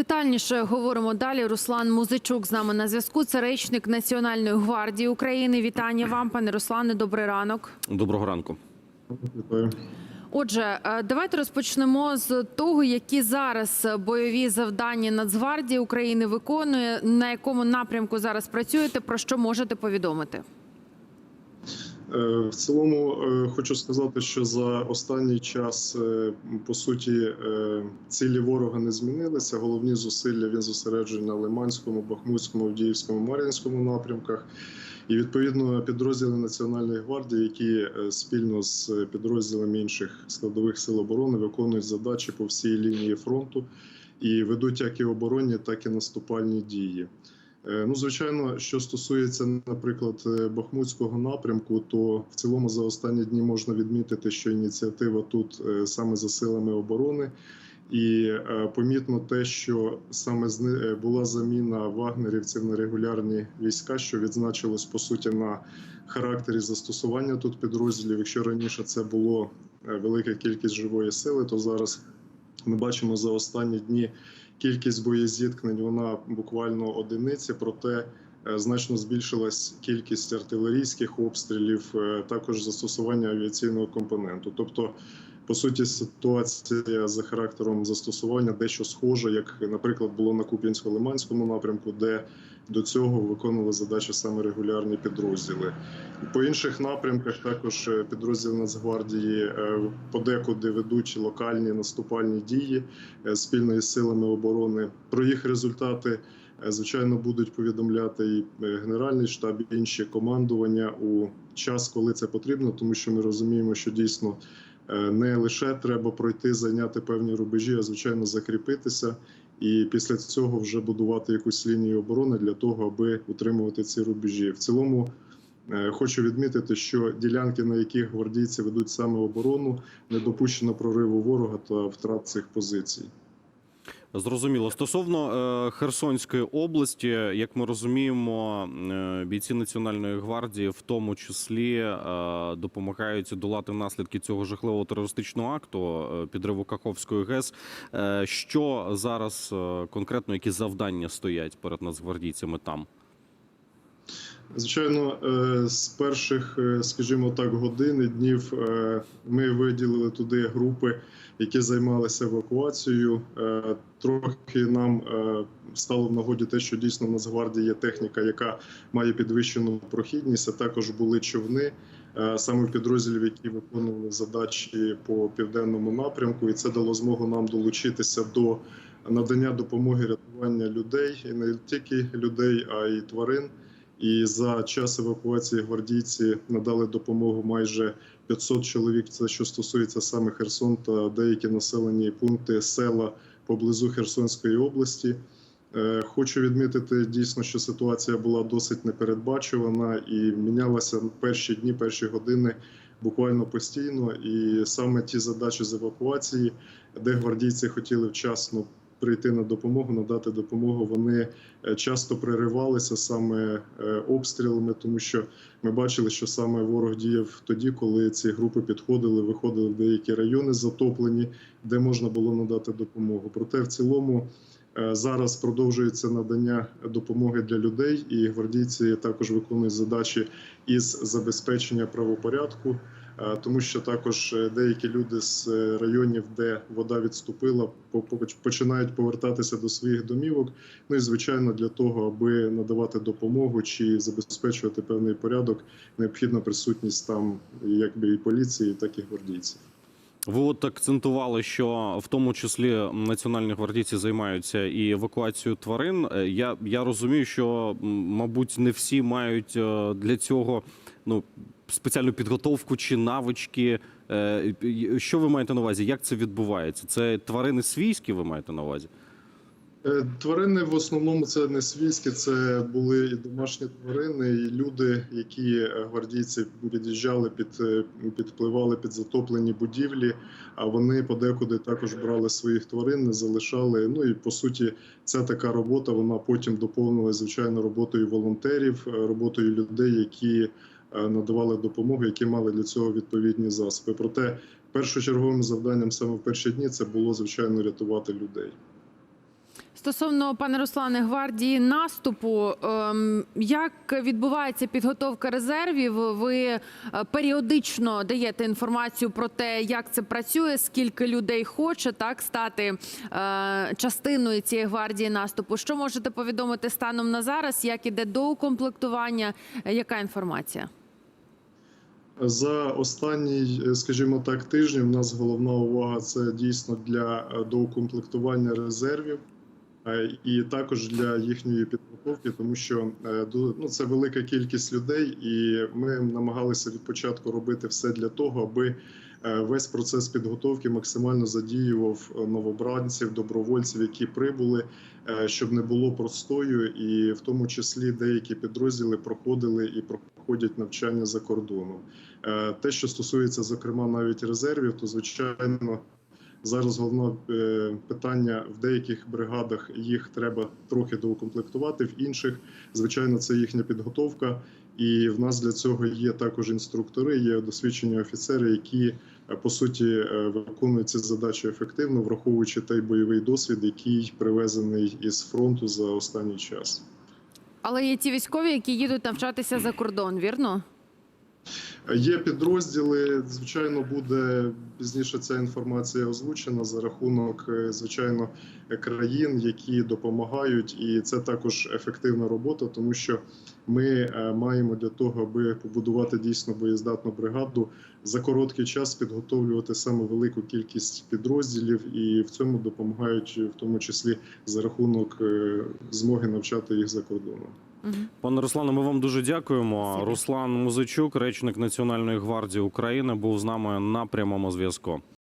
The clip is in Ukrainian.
Детальніше говоримо далі. Руслан Музичук з нами на зв'язку. Це речник Національної гвардії України. Вітання вам, пане Руслане. Добрий ранок. Доброго ранку. Вітаю. Отже, е, давайте розпочнемо з того, які зараз бойові завдання Нацгвардії України виконує, на якому напрямку зараз працюєте, про що можете повідомити. Е, В цілому е, хочу сказати, що за останній час е, по суті цілі ворога не змінилися. Головні зусилля він зосереджений на Лиманському, Бахмутському, Авдіївському, Мар'їнському напрямках. І відповідно підрозділи Національної гвардії, які спільно з підрозділами інших складових сил оборони виконують задачі по всій лінії фронту і ведуть як і оборонні, так і наступальні дії. Е, Ну, звичайно, що стосується, наприклад, е, Бахмутського напрямку, то в цілому за останні дні можна відмітити, що ініціатива тут е, саме за силами оборони, і помітно те, що саме була заміна вагнерівців на регулярні війська, що відзначилось по суті на характері застосування тут підрозділів. Якщо раніше це було велика кількість живої сили, то зараз ми бачимо за останні дні кількість боєзіткнень вона буквально одиниці, проте е, значно збільшилась кількість артилерійських обстрілів, е, також застосування авіаційного компоненту. Тобто, по суті, ситуація за характером застосування дещо схожа, як, наприклад, було на Куп'янсько-Лиманському напрямку, де до цього виконували задачі саме регулярні підрозділи. По інших напрямках також е, підрозділи Нацгвардії е, подекуди ведуть локальні наступальні дії е, спільно із силами оборони. Про їх результати, звичайно, будуть повідомляти і Генеральний штаб, і інші командування у час, коли це потрібно, тому що ми розуміємо, що дійсно не лише треба пройти, зайняти певні рубежі, а звичайно закріпитися. І після цього вже будувати якусь лінію оборони для того, аби утримувати ці рубежі. В цілому е, хочу відмітити, що ділянки, на яких гвардійці ведуть саме оборону, не допущено прориву ворога та втрат цих позицій. Зрозуміло. Стосовно е, Херсонської області, як ми розуміємо, е, бійці Національної гвардії в тому числі е, допомагають долати наслідки цього жахливого терористичного акту підриву Каховської ГЕС. Що зараз конкретно які завдання стоять перед нацгвардійцями там? Звичайно, е, з перших, е, скажімо так, годин і днів е, ми виділили туди групи, які займалися евакуацією. Трохи нам стало в нагоді те, що дійсно в Нацгвардії є техніка, яка має підвищену прохідність. А також були човни саме підрозділів, які виконували задачі по південному напрямку, і це дало змогу нам долучитися до надання допомоги рятування людей і не тільки людей, а й тварин. І за час евакуації гвардійці надали допомогу майже 500 чоловік. Це що стосується саме Херсон та деякі населені пункти села поблизу Херсонської області. Е, Хочу відмітити дійсно, що ситуація була досить непередбачувана і мінялася перші дні, перші години буквально постійно. І саме ті задачі з евакуації, де гвардійці хотіли вчасно прийти на допомогу, надати допомогу, вони е, часто переривалися саме е, обстрілами, тому що ми бачили, що саме ворог діяв тоді, коли ці групи підходили, виходили в деякі райони затоплені, де можна було надати допомогу. Проте в цілому. е, Зараз продовжується надання допомоги для людей, і гвардійці також виконують задачі із забезпечення правопорядку, тому що також е, деякі люди з е, районів, де вода відступила, по- по- починають повертатися до своїх домівок. Ну і звичайно, для того, аби надавати допомогу чи забезпечувати певний порядок, необхідна присутність там якби і поліції, так і гвардійців. Ви от акцентували, що в тому числі національні гвардійці займаються і евакуацією тварин. Е, Я, я розумію, що мабуть не всі мають е, для цього ну спеціальну підготовку чи навички. Е, Що ви маєте на увазі? Як це відбувається? Це тварини свійські? Ви маєте на увазі? Е, Тварини в основному це не свійські, це були і домашні тварини, і люди, які е, гвардійці під'їжджали під підпливали під затоплені будівлі. А вони подекуди також брали своїх тварин, не залишали. Ну і по суті, ця така робота вона потім доповнилася звичайно роботою волонтерів, роботою людей, які надавали допомогу, які мали для цього відповідні засоби. Проте першочерговим завданням саме в перші дні це було звичайно рятувати людей. Стосовно пане Руслане гвардії наступу, ем, як відбувається підготовка резервів? Ви е, періодично даєте інформацію про те, як це працює, скільки людей хоче так стати е, частиною цієї гвардії наступу. Що можете повідомити станом на зараз? Як іде доукомплектування? Е, Яка інформація? За останній, е, скажімо так, тиждень у нас головна увага це дійсно для е, доукомплектування резервів е, і також для їхньої підготовки, тому що ну, це велика кількість людей, і ми намагалися від початку робити все для того, аби весь процес підготовки максимально задіював новобранців, добровольців, які прибули, щоб не було простою, і в тому числі деякі підрозділи проходили і проходять навчання за кордоном. Е, Те, що стосується зокрема навіть резервів, то звичайно зараз головне е, питання в деяких бригадах їх треба трохи доукомплектувати, в інших, звичайно, це їхня підготовка. І в нас для цього є також інструктори, є досвідчені офіцери, які е, по суті виконують ці задачі ефективно, враховуючи той бойовий досвід, який привезений із фронту за останній час. Але є ті військові, які їдуть навчатися за кордон, вірно? Є підрозділи. Звичайно, буде пізніше ця інформація озвучена за рахунок, е, звичайно, країн, які допомагають, і це також ефективна робота, тому що ми е, маємо для того, аби побудувати дійсно боєздатну бригаду за короткий час підготовлювати саме велику кількість підрозділів, і в цьому допомагають в тому числі за рахунок е, змоги навчати їх за кордоном. Угу. Пане Руслане, ми вам дуже дякуємо. Спасибо. Руслан Музичук, речник Національної гвардії України, був з нами на прямому зв'язку.